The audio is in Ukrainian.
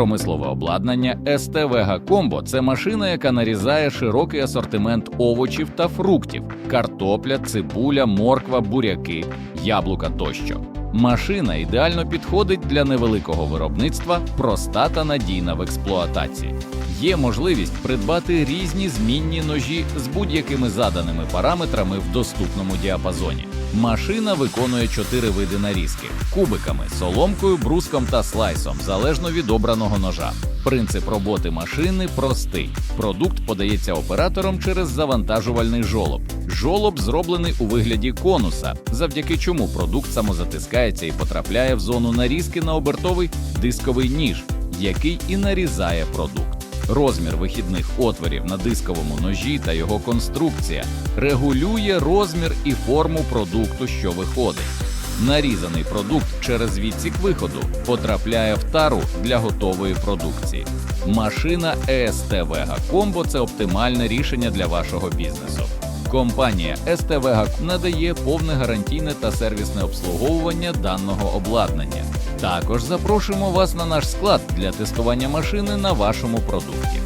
Промислове обладнання СТ Vega Combo – це машина, яка нарізає широкий асортимент овочів та фруктів: картопля, цибуля, морква, буряки, яблука тощо. Машина ідеально підходить для невеликого виробництва, проста та надійна в експлуатації. Є можливість придбати різні змінні ножі з будь-якими заданими параметрами в доступному діапазоні. Машина виконує чотири види нарізки: кубиками, соломкою, бруском та слайсом, залежно від обраного ножа. Принцип роботи машини простий. Продукт подається оператором через завантажувальний жолоб. Жолоб зроблений у вигляді конуса, завдяки чому продукт самозатискається і потрапляє в зону нарізки на обертовий дисковий ніж, який і нарізає продукт. Розмір вихідних отворів на дисковому ножі та його конструкція регулює розмір і форму продукту, що виходить. Нарізаний продукт через відсік виходу потрапляє в тару для готової продукції. Машина EST Vega Combo – це оптимальне рішення для вашого бізнесу. Компанія СТВГАК надає повне гарантійне та сервісне обслуговування даного обладнання. Також запрошуємо вас на наш склад для тестування машини на вашому продукті.